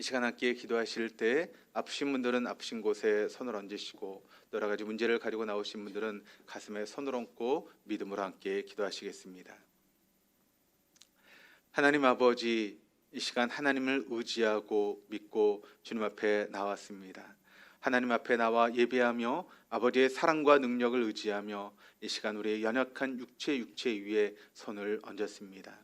이 시간 함께 기도하실 때 아프신 분들은 아프신 곳에 손을 얹으시고 또 여러 가지 문제를 가지고 나오신 분들은 가슴에 손을 얹고 믿음으로 함께 기도하시겠습니다. 하나님 아버지 이 시간 하나님을 의지하고 믿고 주님 앞에 나왔습니다. 하나님 앞에 나와 예배하며 아버지의 사랑과 능력을 의지하며 이 시간 우리의 연약한 육체 육체 위에 손을 얹었습니다.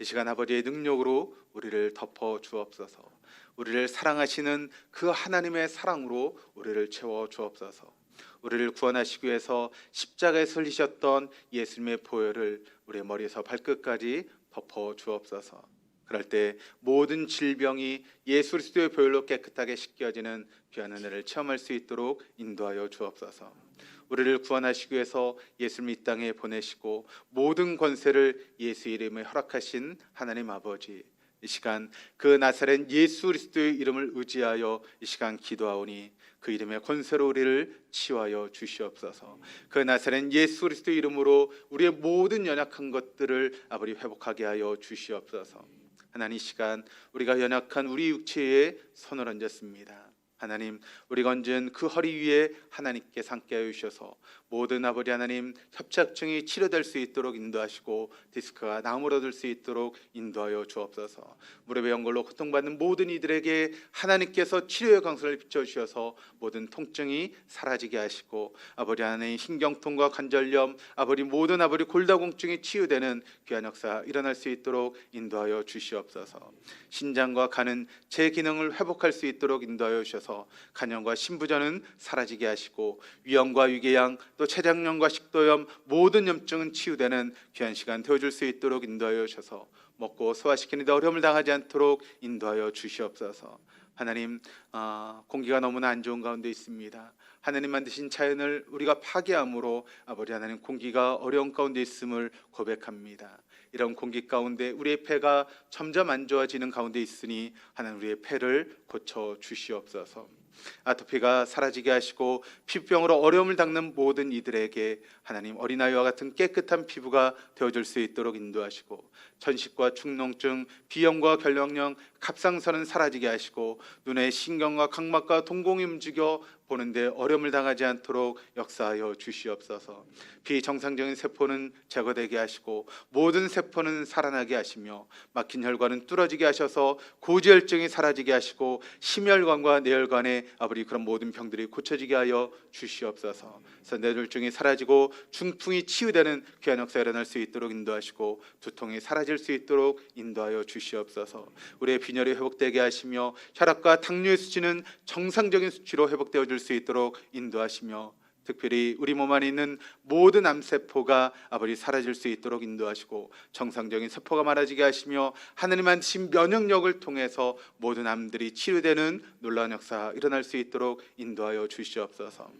이 시간 아버지의 능력으로 우리를 덮어 주옵소서. 우리를 사랑하시는 그 하나님의 사랑으로 우리를 채워 주옵소서. 우리를 구원하시기 위해서 십자가에 설리셨던 예수님의 보혈을 우리의 머리에서 발끝까지 덮어 주옵소서. 그럴 때 모든 질병이 예수 그리스도의 보혈로 깨끗하게 씻겨지는 귀한 은혜를 체험할 수 있도록 인도하여 주옵소서. 우리를 구원하시기 위해서 예수님 이 땅에 보내시고 모든 권세를 예수 이름에 허락하신 하나님 아버지 이 시간 그 나사렛 예수 그리스도의 이름을 의지하여 이 시간 기도하오니 그 이름의 권세로 우리를 치유하여 주시옵소서. 그 나사렛 예수 그리스도의 이름으로 우리의 모든 연약한 것들을 아버지 회복하게 하여 주시옵소서. 하나님 이 시간 우리가 연약한 우리 육체에 손을 얹었습니다. 하나님 우리가 얹은 그 허리 위에 하나님께 함께하여 주셔서 모든 아버지 하나님 협착증이 치료될 수 있도록 인도하시고 디스크가 얻을 수 있도록 인도하여 주옵소서. 무릎의 연골로 고통받는 모든 이들에게 하나님께서 치료의 강선을 비춰주셔서 모든 통증이 사라지게 하시고 아버지 하나님 신경통과 관절염 아버지 모든 아버지 골다공증이 치유되는 귀한 역사 일어날 수 있도록 인도하여 주시옵소서. 신장과 간은 제 기능을 회복할 수 있도록 인도하여 주셔서 간염과 신부전은 사라지게 하시고 위염과 위궤양 또 췌장염과 식도염 모든 염증은 치유되는 귀한 시간 되어줄 수 있도록 인도하여 주셔서 먹고 소화시키는 데 어려움을 당하지 않도록 인도하여 주시옵소서. 하나님 아, 공기가 너무나 안 좋은 가운데 있습니다. 하나님 만드신 자연을 우리가 파괴함으로 아버지 하나님 공기가 어려운 가운데 있음을 고백합니다. 이런 공기 가운데 우리의 폐가 점점 안 좋아지는 가운데 있으니 하나님 우리의 폐를 고쳐 주시옵소서. 아토피가 사라지게 하시고 피부병으로 어려움을 겪는 모든 이들에게 하나님 어린아이와 같은 깨끗한 피부가 되어줄 수 있도록 인도하시고 천식과 축농증, 비염과 결명령, 갑상선은 사라지게 하시고 눈의 신경과 각막과 동공이 움직여 보는데 어려움을 당하지 않도록 역사하여 주시옵소서. 비정상적인 세포는 제거되게 하시고 모든 세포는 살아나게 하시며 막힌 혈관은 뚫어지게 하셔서 고지혈증이 사라지게 하시고 심혈관과 뇌혈관의 아버지 그런 모든 병들이 고쳐지게 하여 주시옵소서. 그래서 뇌졸중이 사라지고 중풍이 치유되는 귀한 역사 일어날 수 있도록 인도하시고 두통이 사라질 수 있도록 인도하여 주시옵소서. 우리의 빈혈이 회복되게 하시며 혈압과 당뇨의 수치는 정상적인 수치로 회복되어 줄 수 있도록 인도하시며 특별히 우리 몸 안에 있는 모든 암세포가 아버지 사라질 수 있도록 인도하시고 정상적인 세포가 많아지게 하시며 하나님 한신 면역력을 통해서 모든 암들이 치료되는 놀라운 역사 일어날 수 있도록 인도하여 주시옵소서.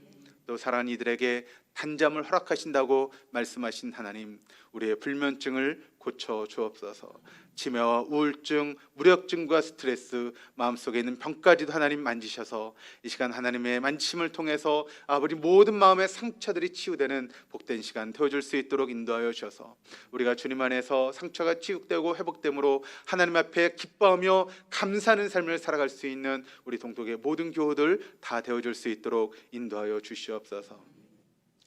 또 사랑하는 이들에게 단잠을 허락하신다고 말씀하신 하나님 우리의 불면증을 고쳐 주옵소서. 치매와 우울증, 무력증과 스트레스, 마음속에 있는 병까지도 하나님 만지셔서 이 시간 하나님의 만침을 통해서 아버지 모든 마음의 상처들이 치유되는 복된 시간 되어줄 수 있도록 인도하여 주셔서 우리가 주님 안에서 상처가 치유되고 회복됨으로 하나님 앞에 기뻐하며 감사하는 삶을 살아갈 수 있는 우리 동독의 모든 교우들 다 되어줄 수 있도록 인도하여 주시옵소서.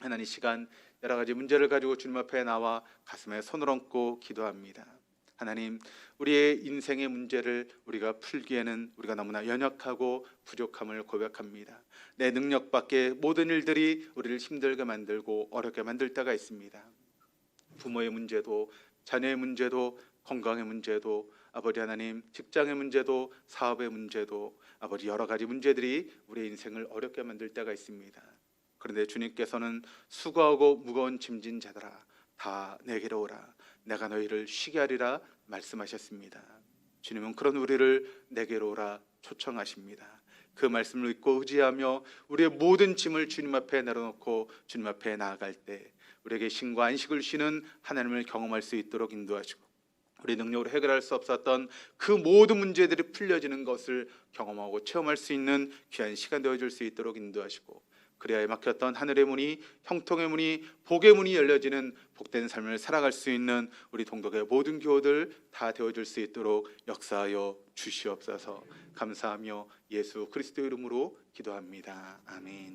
하나님 이 시간 여러 가지 문제를 가지고 주님 앞에 나와 가슴에 손을 얹고 기도합니다. 하나님, 우리의 인생의 문제를 우리가 풀기에는 우리가 너무나 연약하고 부족함을 고백합니다. 내 능력 밖에 모든 일들이 우리를 힘들게 만들고 어렵게 만들 때가 있습니다. 부모의 문제도 자녀의 문제도 건강의 문제도 아버지 하나님 직장의 문제도 사업의 문제도 아버지 여러 가지 문제들이 우리의 인생을 어렵게 만들 때가 있습니다. 그런데 주님께서는 수고하고 무거운 짐진 자들아 다 내게로 오라 내가 너희를 쉬게 하리라 말씀하셨습니다. 주님은 그런 우리를 내게로 오라 초청하십니다. 그 말씀을 믿고 의지하며 우리의 모든 짐을 주님 앞에 내려놓고 주님 앞에 나아갈 때 우리에게 신과 안식을 쉬는 하나님을 경험할 수 있도록 인도하시고 우리 능력으로 해결할 수 없었던 그 모든 문제들이 풀려지는 것을 경험하고 체험할 수 있는 귀한 시간 되어줄 수 있도록 인도하시고 그리하여 막혔던 하늘의 문이 형통의 문이 복의 문이 열려지는 복된 삶을 살아갈 수 있는 우리 동덕의 모든 교우들 다 되어줄 수 있도록 역사하여 주시옵소서 감사하며 예수 그리스도 이름으로 기도합니다 아멘.